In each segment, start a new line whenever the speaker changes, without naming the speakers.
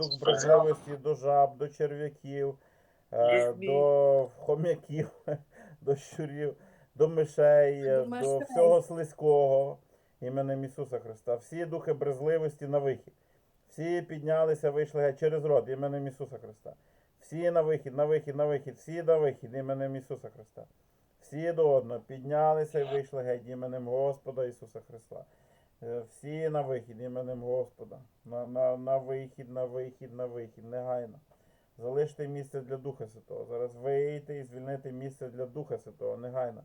дух брезгливості до жаб, до черв'яків, е, до хом'яків, до щурів, до мишей,
До
до всього слизького іменем Ісуса Христа. Всі духи брезгливості на вихід. Всі піднялися, вийшли через род іменем Ісуса Христа. Всі на вихід, на вихід, на вихід, всі на вихід іменем Ісуса Христа. Всі до одного піднялися і вийшли геть іменем Господа Ісуса Христа. Е, Всі на вихід іменем Господа. На, на, на вихід, на вихід, на вихід, негайно. Залиште місце для Духа Святого. Зараз вийти і звільнити місце для Духа Святого, негайно.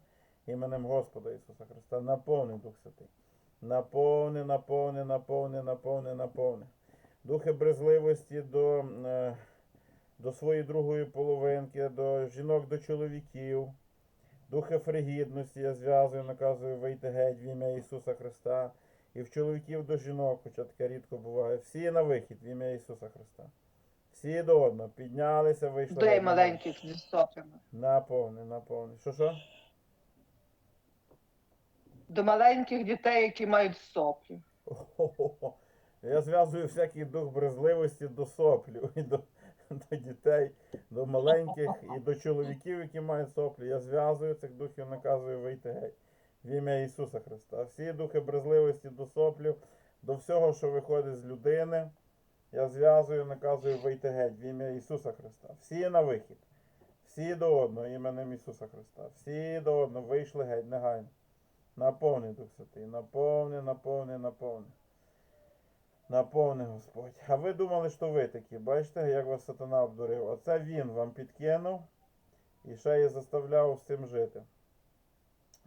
Іменем Господа Ісуса Христа. Наповни Дух Святий. Наповни, наповни, наповни, наповни, наповни. Духи брезливості до, е, до своєї другої половинки, до жінок, до чоловіків. Духи фригідності я зв'язую, наказую вийти геть в ім'я Ісуса Христа. І в чоловіків до жінок, хоча таке рідко буває. Всі на вихід в ім'я Ісуса Христа. Всі до одного. Піднялися, вийшли.
Дай маленьких зі соплями.
Наповни, наповни. Що що?
До маленьких дітей, які мають соплі.
Хо-хо-хо. Я зв'язую всякий дух брезливості до соплів, і до, до дітей, до маленьких, і до чоловіків, які мають соплі. Я зв'язую цих духів, наказую вийти геть. В ім'я Ісуса Христа. Всі духи брезливості до соплів, до всього, що виходить з людини. Я зв'язую, наказую вийти геть в ім'я Ісуса Христа. Всі на вихід. Всі до одного іменем Ісуса Христа. Всі до одного вийшли геть негайно. Наповни Дух Святий, наповни, наповни, наповни. Наповни, Господь. А ви думали, що ви такі. Бачите, як вас сатана обдурив? Оце він вам підкинув і ще й заставляв з цим жити.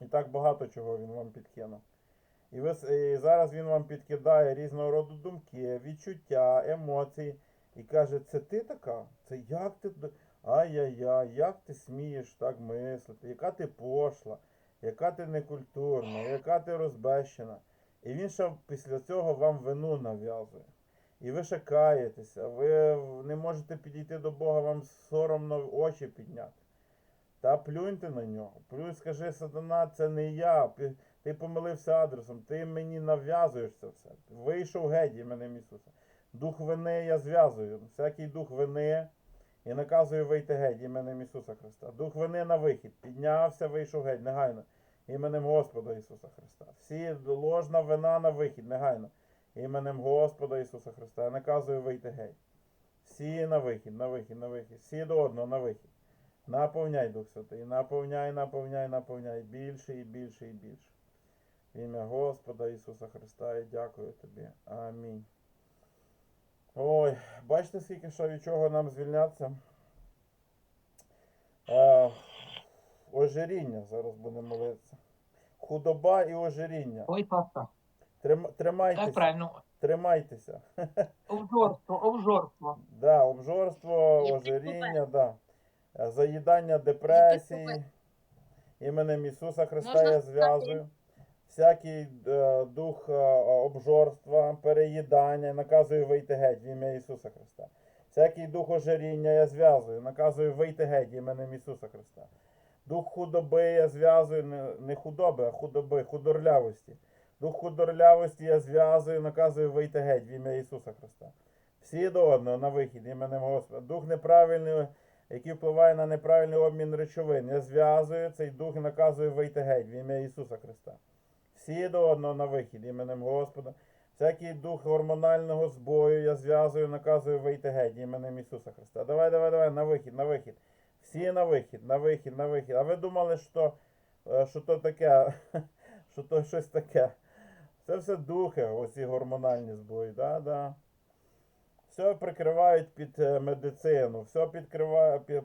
І так багато чого він вам підкинув. І, ви, і зараз він вам підкидає різного роду думки, відчуття, емоції. І каже, це ти така? Це як ти. Ай-яй-яй, як ти смієш так мислити? Яка ти пошла? яка ти некультурна, яка ти розбещена. І він ще після цього вам вину нав'язує. І ви ще ви не можете підійти до Бога, вам соромно очі підняти. Та плюньте на нього. Плюнь, скажи, сатана, це не я. Ти помилився адресом, ти мені нав'язуєш це все. Вийшов геть іменем Ісуса. Дух вини я зв'язую. Всякий дух вини і наказую вийти геть іменем Ісуса Христа. Дух вини на вихід. Піднявся, вийшов геть, негайно. Іменем Господа Ісуса Христа. Всі ложна вина на вихід, негайно. Іменем Господа Ісуса Христа. Я наказую вийти геть. Всі на вихід, на вихід, на вихід. Всі до одного на вихід. Наповняй Дух Святий. Наповняй, наповняй, наповняй. Більше і більше і більше. В ім'я Господа Ісуса Христа і дякую тобі. Амінь. Ой, бачите, скільки що від чого нам звільнятися? Е, ожиріння зараз будемо молитися. Худоба і ожиріння.
Ой, папа,
Трим,
так
тримайтеся.
правильно.
Тримайтеся.
Обжорство, обжорство.
Да, обжорство, ожиріння, да. Заїдання депресії. Іменем Ісуса Христа
Можна
я зв'язую. Всякий е, дух е, обжорства, переїдання, наказую вийти геть в ім'я Ісуса Христа. Всякий дух ожиріння я зв'язую, наказую вийти геть іменем Ісуса Христа. Дух худоби я зв'язую, не, не худоби, а худоби, худорлявості. Дух худорлявості я зв'язую, наказую вийти геть в ім'я Ісуса Христа. Всі до одного на вихід іменем Господа. Дух неправильний, який впливає на неправильний обмін речовин. Я зв'язую цей дух і наказую вийти геть в ім'я Ісуса Христа. Всі до одного на вихід іменем Господа. Всякий дух гормонального збою я зв'язую, наказую вийти геть іменем Ісуса Христа. Давай, давай, давай, на вихід, на вихід. Всі на вихід, на вихід, на вихід. А ви думали, що, е, що то таке, що то щось таке. Це все духи, оці гормональні збої, да, да. Все прикривають під е, медицину, все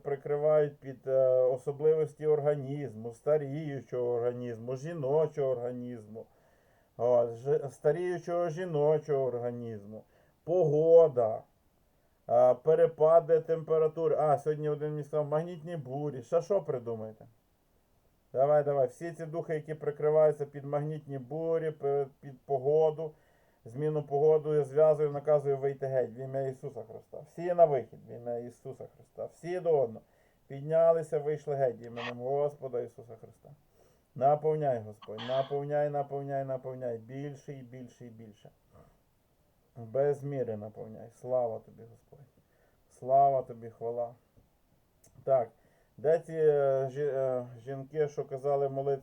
прикривають під е, особливості організму, старіючого організму, жіночого організму, старіючого жіночого організму, погода, перепади температури. А, сьогодні один мені магнітні бурі. Ще що придумаєте? Давай, давай. Всі ці духи, які прикриваються під магнітні бурі, під погоду, зміну погоду, я зв'язую, наказую вийти геть в ім'я Ісуса Христа. Всі на вихід в ім'я Ісуса Христа. Всі до одного. Піднялися, вийшли геть іменем Господа Ісуса Христа. Наповняй, Господь, наповняй, наповняй, наповняй. Більше і більше і більше. Без міри наповняй. Слава тобі, Господь. Слава тобі, хвала. Так, де ті е, е, жінки, що казали молитися